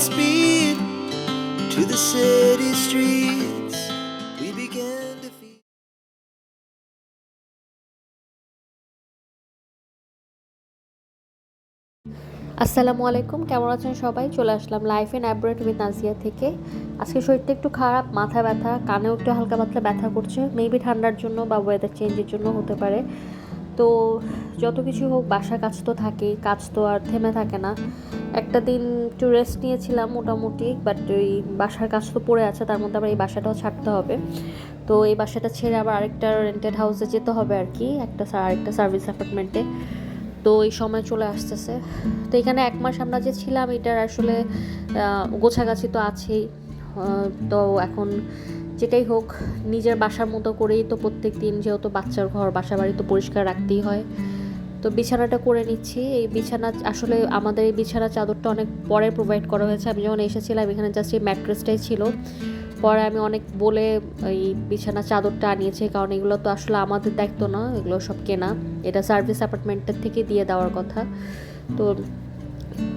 speed to the city streets. We began to. আসসালামু আলাইকুম, কেমন আছেন সবাই চলে আসলাম life and abroad with Nazia থেকে আজকে শরীরটা একটু খারাপ, মাথা ব্যথা, কানেও একটু হালকা পাতলা ব্যথা করছে মেবি ঠান্ডার জন্য বা ওয়েদার চেঞ্জের জন্য হতে পারে তো যত কিছু হোক বাসা কাজ তো থাকেই, কাজ তো আর থেমে থাকে না। একটা দিন একটু রেস্ট নিয়েছিলাম মোটামুটি বাট ওই বাসার কাজ তো পড়ে আছে, তার মধ্যে আবার এই বাসাটাও ছাড়তে হবে। তো এই বাসাটা ছেড়ে আবার আরেকটা রেন্টেড হাউসে যেতে হবে আর কি, একটা আরেকটা সার্ভিস অ্যাপার্টমেন্টে তো এই সময় চলে আসতেছে। তো এখানে এক মাস আমরা যে ছিলাম, এটার আসলে গোছাগাছি তো আছেই। তো এখন যেটাই হোক, নিজের বাসার মতো করেই তো প্রত্যেক দিন যেহেতু বাচ্চার ঘর বাসা বাড়ি তো পরিষ্কার রাখতেই হয়। তো বিছানাটা করে নিচ্ছি। এই বিছানা, আসলে আমাদের এই বিছানা চাদরটা অনেক পরে প্রোভাইড করা হয়েছে। আমি যখন এসেছিলাম, এখানে জাস্ট এই ম্যাট্রেসটাই ছিল। পরে আমি অনেক বলে এই বিছানা চাদরটা আনিয়েছি, কারণ এগুলো তো আসলে আমাদের দায়িত্ব না, এগুলো সব কেনা। এটা সার্ভিস অ্যাপার্টমেন্টের থেকে দিয়ে দেওয়ার কথা। তো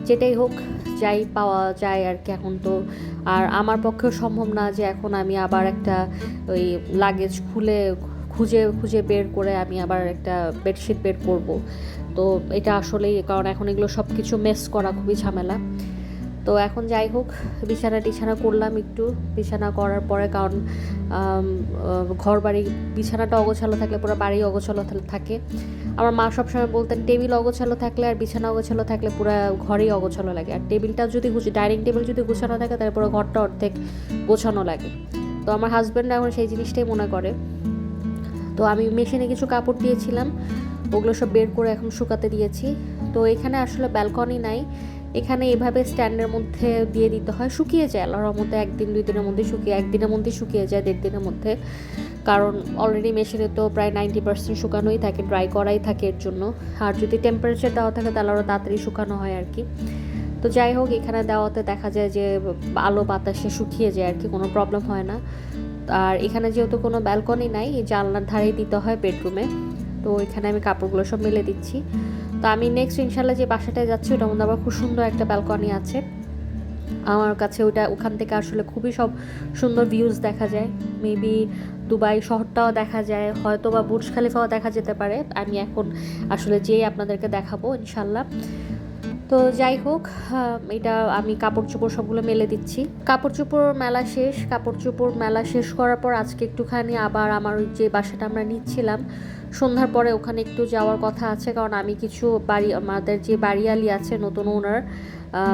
যেটাই হোক, যাই পাওয়া যায় আর কি এখন তো। আর আমার পক্ষেও সম্ভব না যে এখন আমি আবার একটা ওই লাগেজ খুলে খুঁজে খুঁজে বের করে আমি আবার একটা বেডশিট বের করব। তো এটা আসলেই, কারণ এখন এগুলো সব কিছু মেস করা খুবই ঝামেলা। তো এখন যাই হোক, বিছানা টিছানা করলাম একটু। বিছানা করার পরে কারণ ঘর বাড়ি বিছানাটা অগোছালো থাকলে পুরো বাড়ি অগোছালো থাকে। আমার মা সবসময় বলতেন, টেবিল অগোছালো থাকলে আর বিছানা অগোছালো থাকলে পুরো ঘরেই অগোছালো লাগে। আর টেবিলটা যদি ডাইনিং টেবিল যদি গোছানো থাকে তাহলে পুরো ঘরটা অর্ধেক গোছানো লাগে। তো আমার হাজব্যান্ড এখন সেই জিনিসটাই মনে করে। তো আমি মেশিনে কিছু কাপড় দিয়েছিলাম, ওগুলো সব বের করে এখন শুকাতে দিয়েছি। তো এখানে আসলে ব্যালকনি নাই। এখানে এভাবে স্ট্যান্ডের মধ্যে দিয়ে দিতে হয়, শুকিয়ে যায়। আল্লাহর মধ্যে একদিন, দুই দিনের মধ্যে শুকিয়ে, একদিনের মধ্যে শুকিয়ে যায়, দেড় দিনের মধ্যে। কারণ অলরেডি মেশিনে তো প্রায় নাইনটি পার্সেন্ট শুকানোই থাকে ড্রাই করাই থাকে এর জন্য। আর যদি টেম্পারেচার দেওয়া থাকে, তাহলে আরও তাড়াতাড়ি শুকানো হয় আর কি। তো যাই হোক, এখানে দেওয়াতে দেখা যায় যে আলো বাতাসে শুকিয়ে যায় আর কি, কোনো প্রবলেম হয় না। আর এখানে যেহেতু কোনো ব্যালকনি নাই, জানলার ধারেই দিতে হয় বেডরুমে তো এখানে আমি কাপড়গুলো সব মেলে দিচ্ছি। তো আমি নেক্সট ইনশাল্লাহ যে বাসাটায় যাচ্ছি ওটার মধ্যে আবার খুব সুন্দর একটা ব্যালকনি আছে। আমার কাছে ওটা ওখান থেকে আসলে খুবই সব সুন্দর ভিউজ দেখা যায়। মেবি দুবাই শহরটাও দেখা যায় হয়তো বা বুর্জ খালিফাও দেখা যেতে পারে। আমি এখন আসলে যেই আপনাদেরকে দেখাবো ইনশাল্লাহ তো যাই হোক এটা আমি কাপড় চোপড় সবগুলো মেলে দিচ্ছি। কাপড় চোপড় মেলা শেষ, কাপড় চোপড় মেলা শেষ করার পর আজকে একটুখানি আবার আমার যে বাসাটা আমরা নিচ্ছিলাম সন্ধ্যার পরে ওখানে একটু যাওয়ার কথা আছে, কারণ আমি কিছু বাড়ি, আমাদের যে বাড়িয়ালি আছে, নতুন ওনার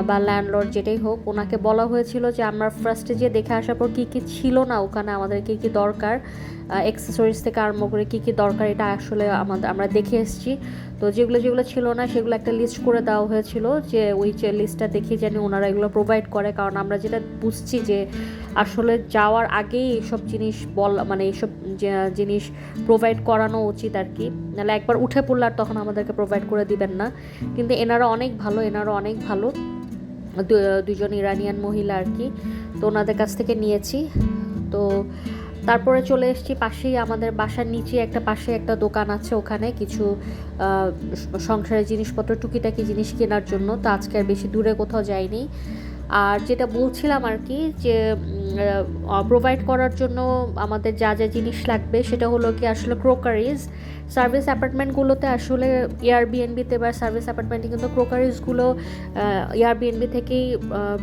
বা ল্যান্ডলর্ড যেটাই হোক, ওনাকে বলা হয়েছিল যে আমরা ফার্স্টে যে দেখে আসার পর কী কী ছিল না ওখানে, আমাদের কী কী দরকার অ্যাক্সেসরিজ থেকে আরম্ভ করে কী কী দরকার, এটা আসলে আমাদের, আমরা দেখে এসেছি। তো যেগুলো যেগুলো ছিল না, সেগুলো একটা লিস্ট করে দেওয়া হয়েছিল যে ওই যে লিস্টটা দেখে যেন ওনারা এগুলো প্রোভাইড করে, কারণ আমরা যেটা বুঝছি যে আসলে যাওয়ার আগেই এইসব জিনিস বল মানে এইসব জিনিস প্রোভাইড করানো উচিত আর কি। নাহলে একবার উঠে পড়লে আর তখন আমাদেরকে প্রোভাইড করে দিবেন না। কিন্তু এনারা অনেক ভালো, এনারা অনেক ভালো। দুজন ইরানিয়ান মহিলা আর কি। তো ওনাদের কাছ থেকে নিয়েছি। তো তারপরে চলে এসেছি পাশেই আমাদের বাসার নিচে একটা পাশে একটা দোকান আছে ওখানে কিছু সংসারের জিনিসপত্র, টুকিটাকি জিনিস কেনার জন্য। তো আজকে আর বেশি দূরে কোথাও যাইনি। আর যেটা বলছিলাম আর কি যে প্রোভাইড করার জন্য আমাদের যা যা জিনিস লাগবে সেটা হলো কি আসলে ক্রোকারিজ সার্ভিস অ্যাপার্টমেন্টগুলোতে আসলে এয়ারবিএনবিতে বা সার্ভিস অ্যাপার্টমেন্টে কিন্তু ক্রোকারিজগুলো এয়ারবিএনবি থেকেই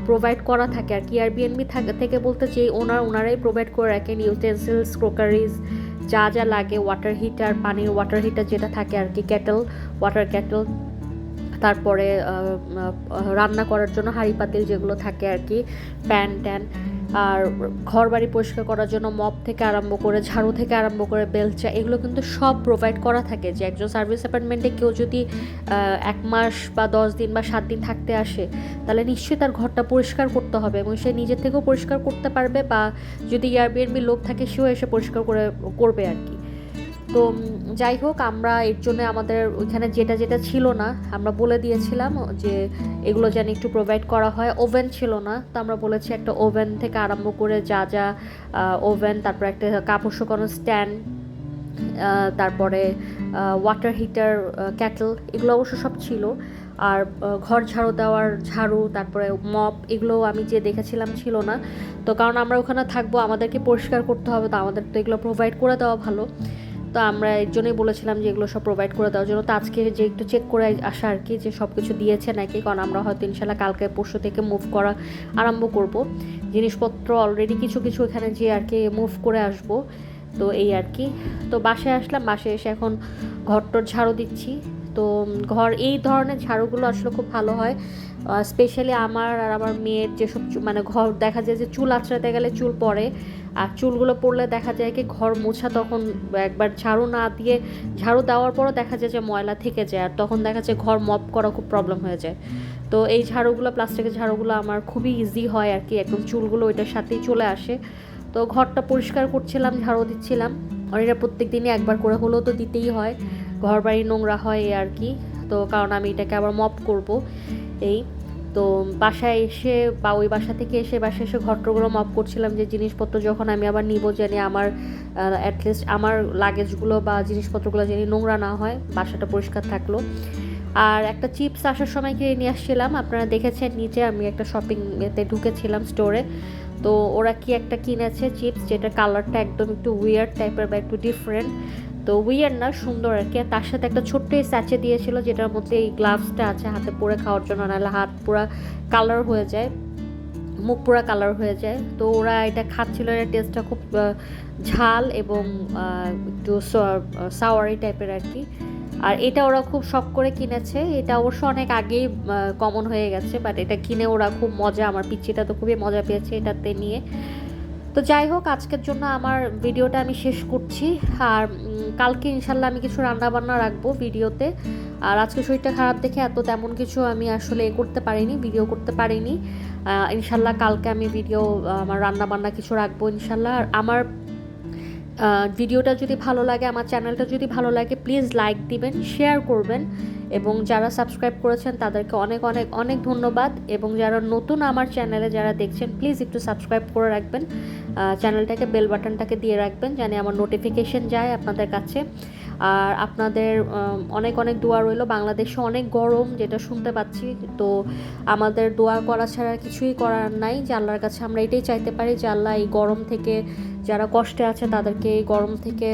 প্রোভাইড করা থাকে আর কি। এয়ারবিএনবি থেকে বলতে যে ওনার ওনারাই প্রোভাইড করে রাখেন ইউটেন্সিলস ক্রোকারিজ যা যা লাগে ওয়াটার হিটার পানির ওয়াটার হিটার যেটা থাকে আর কি ক্যাটেল ওয়াটার ক্যাটেল তারপরে রান্না করার জন্য হাঁড়ি পাতিল যেগুলো থাকে আর কি, প্যান ট্যান, আর ঘর বাড়ি পরিষ্কার করার জন্য মপ থেকে আরম্ভ করে ঝাড়ু থেকে আরম্ভ করে বেলচা, এগুলো কিন্তু সব প্রোভাইড করা থাকে। যে একজন সার্ভিস অ্যাপার্টমেন্টে কেউ যদি এক মাস বা দশ দিন বা সাত দিন থাকতে আসে, তাহলে নিশ্চয়ই তার ঘরটা পরিষ্কার করতে হবে এবং সে নিজের থেকেও পরিষ্কার করতে পারবে বা যদি এয়ারবিএনবি লোক থাকে, সেও এসে পরিষ্কার করে, করবে আর কি। তো যাই হোক, আমরা এর জন্য আমাদের ওইখানে যেটা যেটা ছিল না, আমরা বলে দিয়েছিলাম যে এগুলো যেন একটু প্রোভাইড করা হয়। ওভেন ছিল না, তো আমরা বলেছি একটা ওভেন থেকে আরম্ভ করে যা যা ওভেন তারপর একটা কাপড় শুকানোর স্ট্যান্ড তারপরে ওয়াটার হিটার ক্যাটল এগুলো অবশ্য সব ছিল। আর ঘর ঝাড়ু দেওয়ার ঝাড়ু, তারপরে মপ এগুলো আমি যে দেখেছিলাম ছিল না। তো কারণ আমরা ওখানে থাকব, আমাদেরকে পরিষ্কার করতে হবে, তো আমাদের তো এগুলো প্রোভাইড করে দেওয়া ভালো। তো আমরা এর জন্যই বলেছিলাম যে এগুলো সব প্রোভাইড করে দেওয়ার জন্য। তো আজকে যে একটু চেক করে আসা আর কি যে সব কিছু দিয়েছে নাকি, কারণ আমরা হয়তো ইনশাল্লাহ কালকে পরশু থেকে মুভ করা আরম্ভ করব। জিনিসপত্র অলরেডি কিছু কিছু এখানে যে আর কি মুভ করে আসব। তো এই আর কি। তো বাসায় আসলাম, বাসায় এসে এখন ঘরটর ঝাড়ু দিচ্ছি। তো ঘর, এই ধরনের ঝাড়ুগুলো আসলে খুব ভালো হয়। স্পেশালি আমার আর আমার মেয়ের যেসব মানে ঘর, দেখা যায় যে চুল আঁচড়াতে গেলে চুল পড়ে। আর চুলগুলো পড়লে দেখা যায় কি ঘর মোছা তখন একবার ঝাড়ু না দিয়ে, ঝাড়ু দেওয়ার পরও দেখা যায় যে ময়লা থেকে যায়। আর তখন দেখা যায় ঘর মপ করা খুব প্রবলেম হয়ে যায়। তো এই ঝাড়ুগুলো প্লাস্টিকের ঝাড়ুগুলো আমার খুবই ইজি হয় আর কি। একদম চুলগুলো ওইটার সাথেই চলে আসে। তো ঘরটা পরিষ্কার করছিলাম, ঝাড়ু দিচ্ছিলাম। আর এটা প্রত্যেক দিনই একবার করে হলেও তো দিতেই হয়। ঘর বাড়ি নোংরা হয় আর কি। তো কারণ আমি এটাকে আবার মপ করব এই। তো বাসায় এসে বা ওই বাসা থেকে এসে বাসায় এসে ঘরটরগুলো মপ করছিলাম যে জিনিসপত্র যখন আমি আবার নিব জানি আমার অ্যাটলিস্ট আমার লাগেজগুলো বা জিনিসপত্রগুলো জানি নোংরা না হয়, বাসাটা পরিষ্কার থাকল। আর একটা চিপস আসার সময় কিনে নিয়ে আসছিলাম। আপনারা দেখেছেন নিচে আমি একটা শপিং এতে ঢুকেছিলাম স্টোরে তো ওরা কি একটা কিনেছে চিপস যেটা কালারটা একদম একটু উইয়ার্ড টাইপের বা একটু ডিফারেন্ট তো উইয়ার না, সুন্দর আর কি। তার সাথে একটা ছোট্ট স্যাচে দিয়েছিল যেটার মধ্যে এই গ্লাভসটা আছে, হাতে পরে খাওয়ার জন্য, নাহলে হাত পুরা কালার হয়ে যায়, মুখ পুরা কালার হয়ে যায়। তো ওরা এটা খাচ্ছিল, এর টেস্টটা খুব ঝাল এবং একটু সাওয়ারি টাইপের আর কি। আর এটা ওরা খুব শখ করে কিনেছে। এটা অবশ্য অনেক আগেই কমন হয়ে গেছে বাট এটা কিনে ওরা খুব মজা, আমার পিচ্চিটা তো খুবই মজা পেয়েছে এটাতে নিয়ে। তো যাই হোক, আজকের জন্য আমার ভিডিওটা আমি শেষ করছি। আর কালকে ইনশাল্লাহ আমি কিছু রান্নাবান্না রাখব ভিডিওতে। আর আজকে শরীরটা খারাপ দেখে এত তেমন কিছু আমি আসলে এ করতে পারিনি, ভিডিও করতে পারিনি। ইনশাল্লাহ কালকে আমি ভিডিও, আমার রান্না বান্না কিছু রাখব ইনশাল্লাহ। আর আমার ভিডিওটা যদি ভালো লাগে, আমার চ্যানেলটা যদি ভালো লাগে প্লিজ লাইক দিবেন শেয়ার করবেন। এবং যারা সাবস্ক্রাইব করেছেন, তাদেরকে অনেক অনেক অনেক ধন্যবাদ। এবং যারা নতুন আমার চ্যানেলে যারা দেখছেন প্লিজ একটু সাবস্ক্রাইব করে রাখবেন। চ্যানেলটাকে বেল বাটনটাকে দিয়ে রাখবেন জানি আমার নোটিফিকেশন যায় আপনাদের কাছে। আর আপনাদের অনেক অনেক দোয়া রইল। বাংলাদেশে অনেক গরম, যেটা শুনতে পাচ্ছি। তো আমাদের দোয়া করা ছাড়া কিছুই করার নাই। যে আল্লাহর কাছে আমরা এটাই চাইতে পারি যে আল্লাহ এই গরম থেকে যারা কষ্টে আছে, তাদেরকে এই গরম থেকে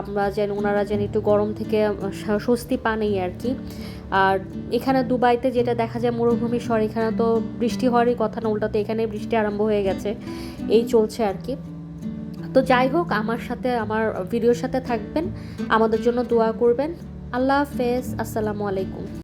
আমরা যেন, ওনারা যেন একটু গরম থেকে স্বস্তি পান এই আর কি। আর এখানে দুবাইতে যেটা দেখা যায়, মরুভূমি শহর, এখানে তো বৃষ্টি হওয়ারই কথা না, উল্টাতে এখানে বৃষ্টি আরম্ভ হয়ে গেছে। এই চলছে আর কি। তো যাই হোক, আমার সাথে, আমার ভিডিওর সাথে থাকবেন। আমাদের জন্য দোয়া করবেন। আল্লাহ হাফেজ। আসসালামু আলাইকুম।